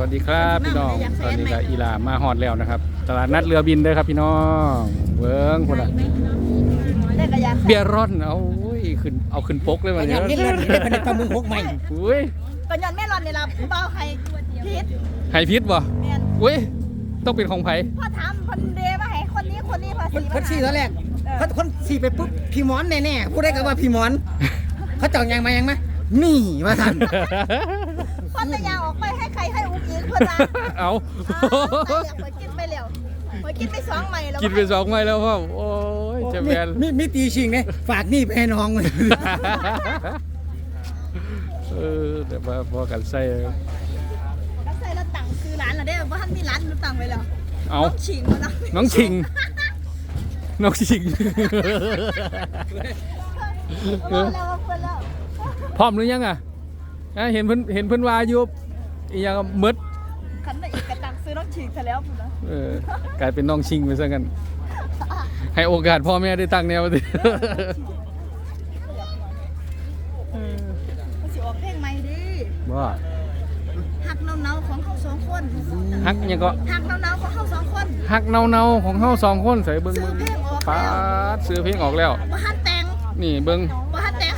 วัสดีครับพี่น้องตอนนี้ก็อีหลามาฮอดแล้วนะครับ ตลาดนัดเรือบินเด้อครับพี่น้องเบิ้งคนละได้กระยาเบียร์ร่อนเอาโอ้ยขึ้นเอาขึ้นปกเลยวันนี้อย่างนี้เลยได้เป็นปลาหมึกหกใหม่อุ้ยกระยอนแม่รอนนี่ล่ะเบาใครพิษไฮพิษบ่แม่นอุ้ยต้องเป็นของไผพ่อถามคนเดมาให้คนนี้คนนี้ภาคนษีคนสี่ตอนแรกคนคนสี่ไปปุ๊บพี่หมอนแน่ๆพูดได้ก็ว่าพี่หมอนเขาเจ้ายังมายังไหมนี่มาทันคนจะยาว เพื่อนละเอาไปกินไปแล้วไปกินไปสองใหม่แล้วกินไปสองไม้แล้วพ่อโอ้ยเจะแมนมีมีตีชิงเนี่ยฝากนี่ไปให้น้องเลยเออแต่ว่าพอกันใส่แล้วใส่แล้วตังค์คือร้านเหรอเด้ว่าท่านมีร้านมันตังค์ไว้แล้วเอาฉิงแล้วนะน้องชิง น้องชิง เออแล้วเพื่อนแล้วพร้อมหรือยังอะอะเห็นเพิ่นเห็นเพิ่นว่าอยู่อีหยังมืด ฉิงซะแล้วพุ่นนะเออกลายเป็นน้องชิงไปซะกัน ให้โอกาสพ่อแม่ได้ตั้งแนวสิมันสิออกเพลงใหม่ดิว่าหักเนาๆของเขาสองคนฮักอิหยังก็หักเนาๆของเขาสองคนฮักเนาเนาๆของเฮาสองคนใส่เบิ่งซื้อเบิ่งเพลงออกปาแล้วดซื้อเพลงออกแล้วว่าฮันแต่งนี่เบิ่งว่าฮันแต่ง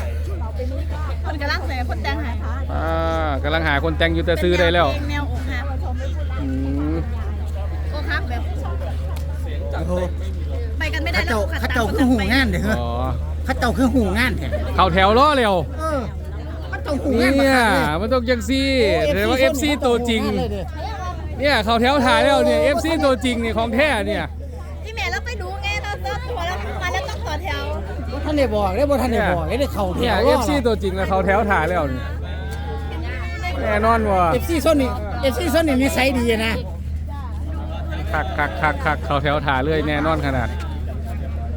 คนกำลังแสคนแต่งหายพาอ่ากำลังหาคนแต่งอยู่แต่ซื้อได้แล้ว เป็นแนวอกหัก อืม อกหักแบบ โอ้โหไปกันไม่ได้เขาแล้วเจ้าเขาเจ้าคือหูงานเด้ออ๋อเขาเจ้าคือหูงานแท้เข้าแถวล้อเร็วเออเขาเจ้าหูเนี่งานมายเลย มันต้องจังซี่โอ้แสดงว่า FC ตัวจริงเลยเด้อเนี่ยเข้าแถวถ่ายแล้วเนี่ย FC ตัวจริงเนี่ยของแท้เนี่ยพี่แม่เราไปดูไงเราเจอตัวแล้วมาแล้วต้องต่อแถวบ่ท่านได้บอกได้บ่ท่านได้บอกได้เข้าแถเนี่ยว FC ตัวจริงแล้วเข้าแถวถ่ายแล้วนี่แน่นอนว่ะเอฟซีส้นนี่เอฟซีส้นนี่นิสัยดีนะ คักคักคักคักเขาแถวถ่ายเลยแน่นอนขนาด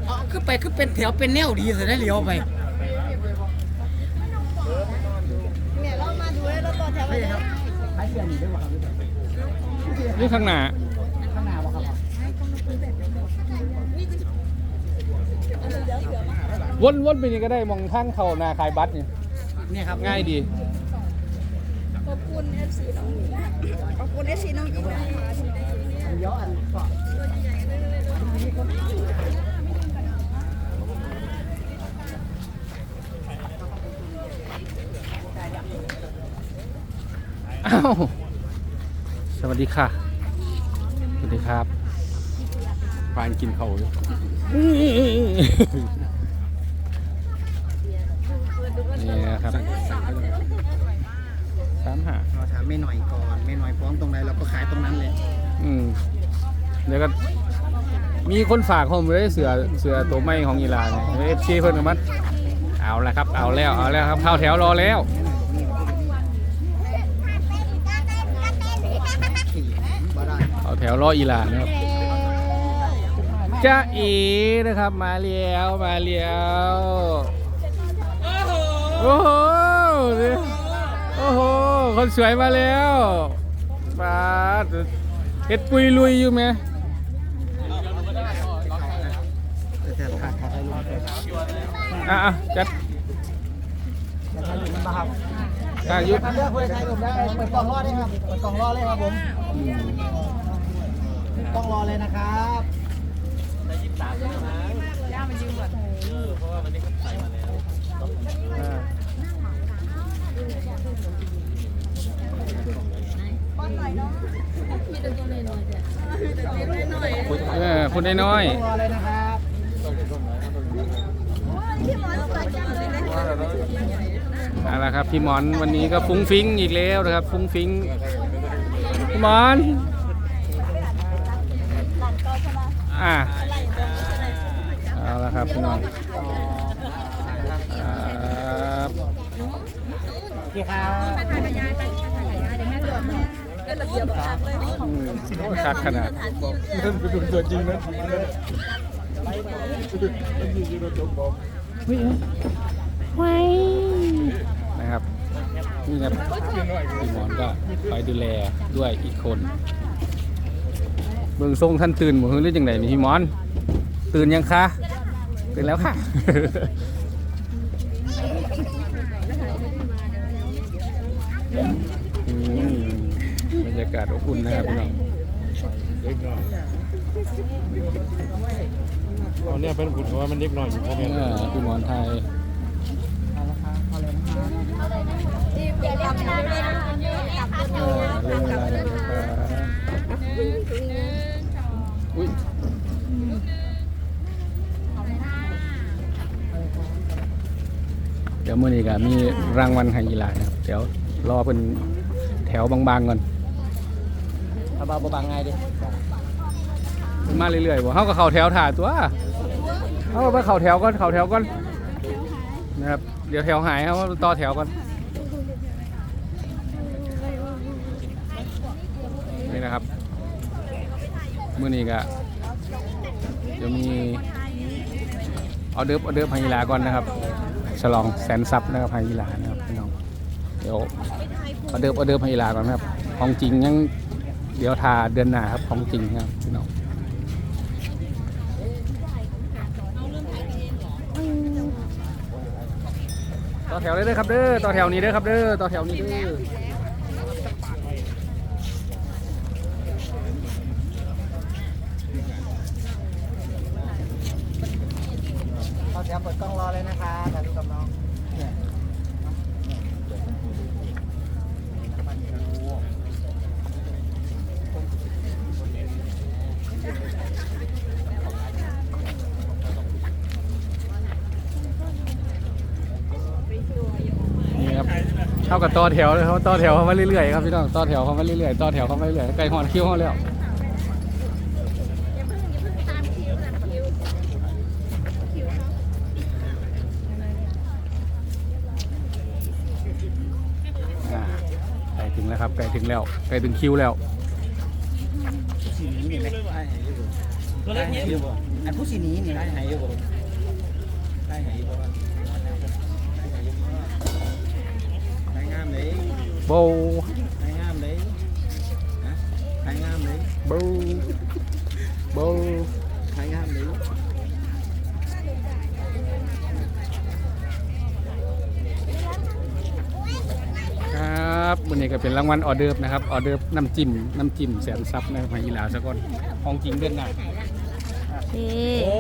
อ๋อคือไปคือเป็นแถวเป็นแนวดีสิได้เลี้ยวไปแม่ยเรามาดูแล้วเราต่อแถวไปเลยขายเสื้อนี่ได้บ่ครับนี่ข้างหน้าข้างหน้าบ่ครับวนวนไปนี่ก็ได้มองทางเข้าน้าขายบัตรนี่นี่ครับง่ายดี ขอบคุณ FC น้องอิงขอบคุณ FC น้องอิงนะคะเดี๋ยวอันก็อ้าวสวัสดีค่ะ สวัสดีครับปานกินเขาวอยู่นี่นะครับ สามหาเราถามไม่หน่อยก่อนไม่หน่อยพร้อมตรงไหนเราก็ขายตรงนั้นเลยอืมเดี๋ยวก็มีคนฝากผมเลยเสือเสือตัวไม่ของอีลาเนี่ยเอฟซีเพิ่นกับมันเอาละครับ เอาแล้วเอาแล้วครับเข้าแถวรอแล้วบ่ได้เข้าแถวรออีลานะครับจ้าเอนะครับมาเลี้ยวมาเลี้ยวโอ้โหนี่โอ้โห คนสวยมาแล้วป้าเห็ดปุยลุยอยู่ไหมอะจัดนะครับอายุเลือกคนไทยผมได้เปิดกล่องรอดเลยครับเปิดกล่องรอดเลยครับผมกล่องรอเลยนะครับแต่ยี่สิบสามนะย่ามันยืมหมดเพราะว่าวันนี้เขาใส่มาแล้วหน่อยเนาะมีแต่ตัวน้อยๆจ้ะมีแต่ตัวน้อย พูด เออพูดน้อยกล่องรนะครับๆพี่หมอยเอาละครับพี่หมอนวันนี้ก็ฟุ้งฟิ้งอีกแล้วนะครับ ฟุ้งฟิ้งพี่หมอนอะเอาละครับพี่น้องครับโอ เคครับอืมโอ้ชัดขนาดนะครับนี่ครับพี่หมอนก็ไปดูแลด้วยอีกคนเบิ่งทรงท่านตื่นหมดหรือยังไงนี่พี่หมอน ตื่นยังคะ ตื่นแล้วค่ะ รรยายากาศอบอุ่นนะครับพี่น้องเล็กน้อยเอาเนี่ยเป็นบุญเพราะว่ามันเล็กน้อยอยู่พวกนี้เออพี่หมอนไทยอย่าเรียกนะกลับเออเรื่องเวลาเลยครับอุ้ยเดี๋ยวมื่อนี้ก็มีรางวัลให้ยีหลานะครับ เดี๋ยวรอเป็นแถวบางๆก่อนเอาเบาๆบางไงดิมาเรื่อยๆบ่เฮาก็เข้าแถวถ่าตัวเฮาก็ไปเข้าแถวก่อนเข้าแถวก่อนนะครับเดี๋ยวแถวหายเฮาต่อแถวก่อนนี่นะครับมื้อนี้ก็เดี๋ยวมีออเดิร์ออเดิร์ฟไฮยีลาก่อนนะครับฉลองแสนซับนะครับไฮยีลานะครับพี่น้องเดี๋ยวออเดิร์ออเดิร์ฟไฮยีลาก่อนนะครับของจริงยัง เดี๋ยวทาเดือนหน้าครับของจริงครับพี่น้องต่อแถวเลยเด้อครับเด้อต่อแถวนี้เด้อครับเด้อต่อแถวนี้เด้อเอแถวเปิดกล้องรอเลยนะคะถ่ายรูปกับน้องเนี่ย นี่ครับเท่ากับต่อแถวเลยเขาต่อแถวเข้ามาเรื่อยๆครับพี่น้องต่อแถวเข้ามาเรื่อยๆต่อแถวเข้ามาเรื่อยๆใกล้หอนคิวเขาแล้วอ่าใกล้ถึงแล้วครับใกล้ถึงแล้วใกล้ถึงคิวแล้วสีนี้นี่ไหมได้หายอยู่บ่อันผู้สีนี้นี่ได้หายอยู่บ่ได้หายอยู่บ่ได้งามเลย โบได้งามเลยฮะได้งามเลยโบโบได้งามเลยครับวันนี้ก็เป็นรางวัลออเดิร์ฟนะครับออเดิร์ฟน้ำจิ้มน้ำจิ้มแสนซับนะครับมาอีหลาสักคนของจริงเด่นหนานี่โอ้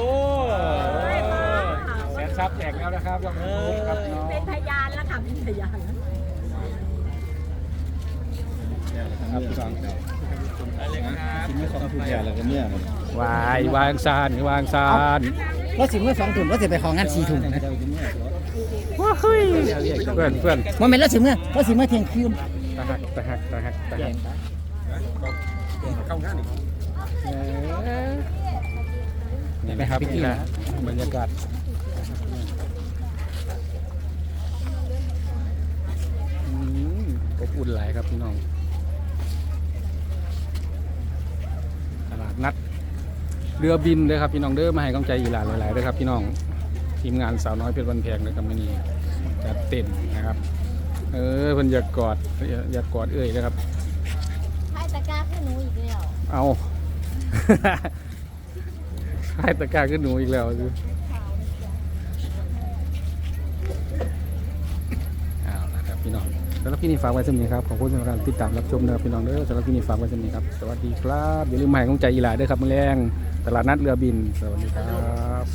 แสนซับแจกแล้วนะครับยอดมนุษย์ครับน้องเป็นพยานแล้วค่ะเป็นพยาน ครับพี่น้องกินไม่ของทุกอย่แล้วก็เนี่ยวายวางซานวางซานรถสิเมื่อสองถุงรถสิไปของงานสี่ถุงนะว้าเฮ้ยเพื่อนเพื่อนมันเป็นรถสิเมื่อรถสิเมื่อเที่ยงคืนตะหักตะหักตะหักตะหักเข้างานอีกเอ้ยนี่นะครับนี่แหละบรรยากาศอบอุ่นหลายครับพี่น้อง ตลาดนัด เรือบินเด้อครับพี่น้องเด้อมาให้กำลังใจอีหลานหลายๆเด้อครับพี่น้องทีมงานสาวน้อยเพชรวันแพงนะครับมื้อนี้จัดเต็มนะครับ เออเพิ่นอยากกอดอยากอยากกอดเอ้ยนะครับให้ตะกร้าขึ้นหนูอีกแล้วเอาให้ตะกร้าขึ้นหนูอีกแล้วคือเอาละครับพี่น้องสำหรับพี่นี่ฝากไว้สำนี้ครับ ขอบคุณสำหรับการติดตามรับชมนะครับพี่น้องเด้อสำหรับพี่นี่ฝากไว้สำนี้ครับ สวัสดีครับ อย่าลืมมาให้กำลังใจอีหลาด้วยครับมื้อแรง ตลาดนัดเรือบิน สวัสดีครับ